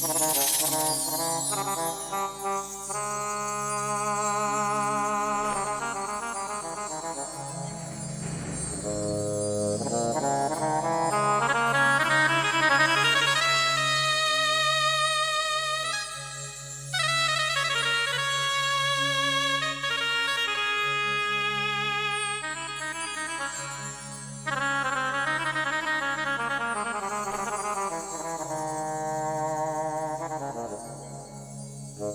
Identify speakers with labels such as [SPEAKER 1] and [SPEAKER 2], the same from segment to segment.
[SPEAKER 1] Bye. তুমি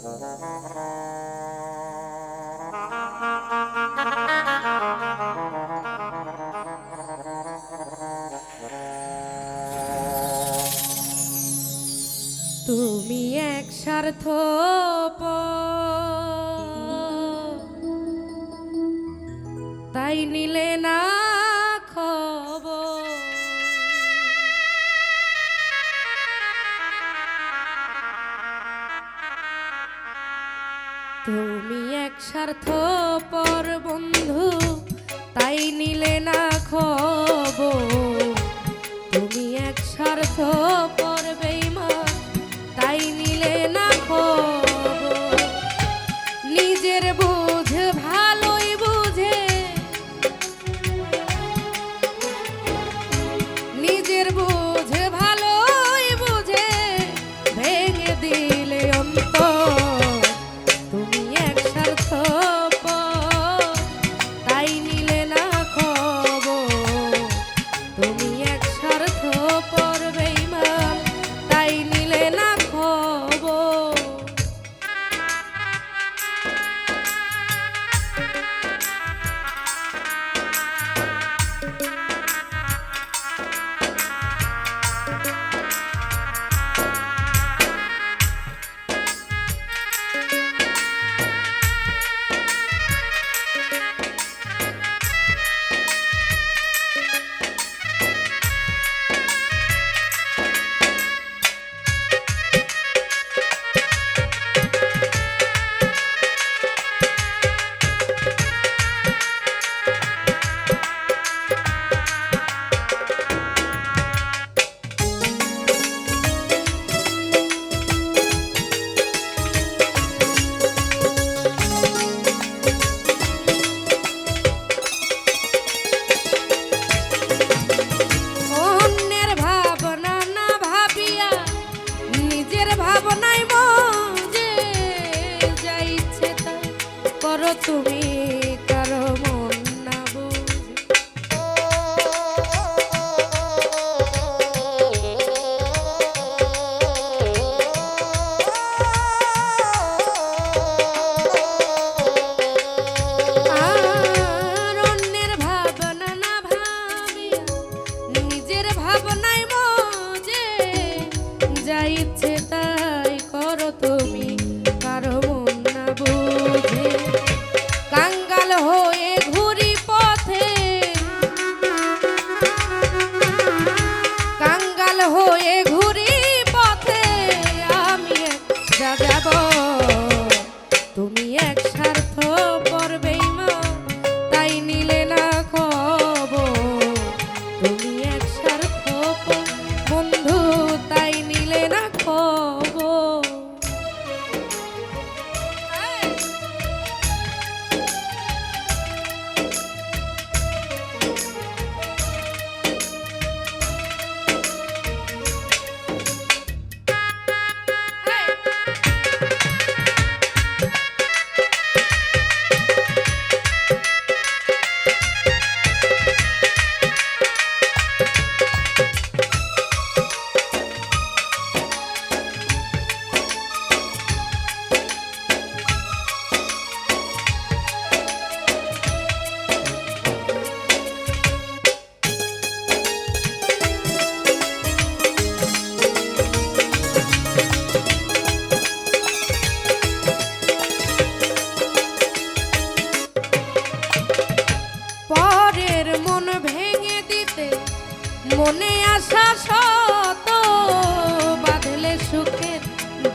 [SPEAKER 1] এক স্বার্থ তাই নিলে না স্বার্থ পর বন্ধু তাই নিলে না খব তুমি এক স্বার্থ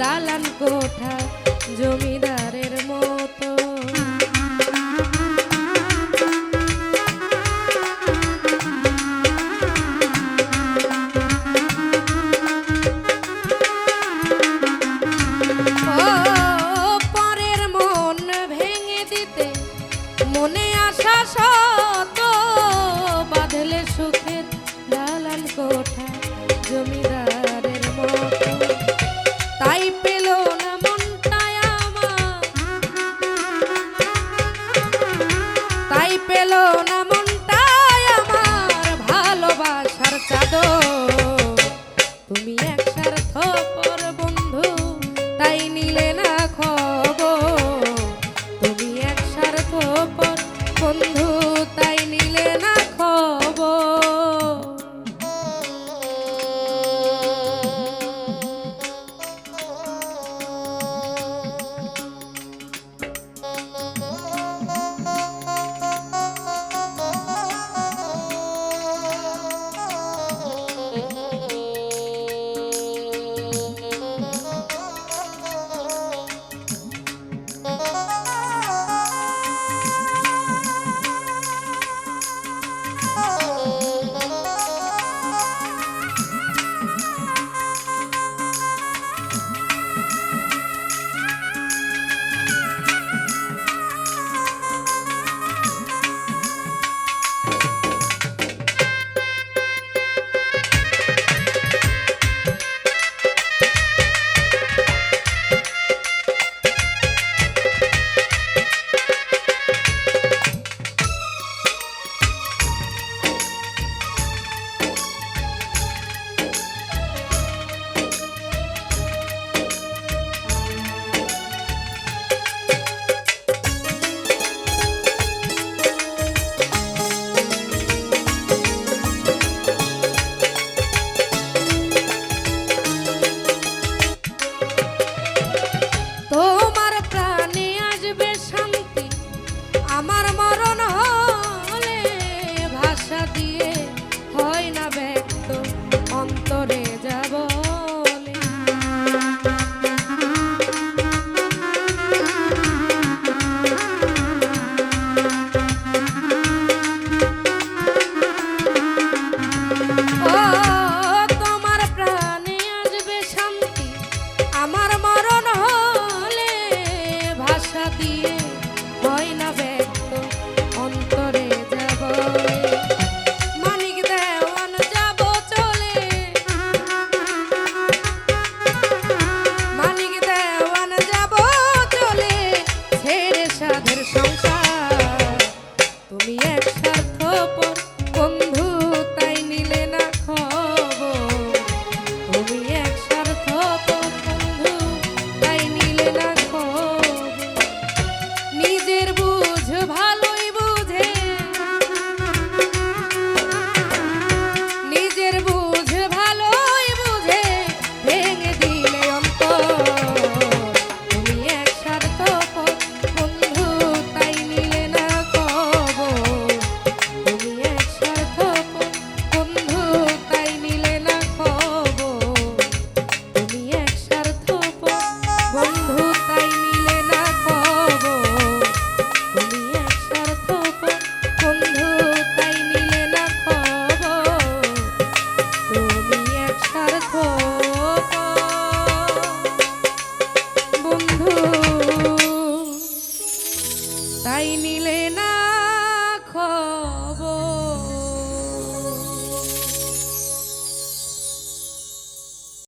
[SPEAKER 1] দালান কোঠা জমিদারের মতো। quando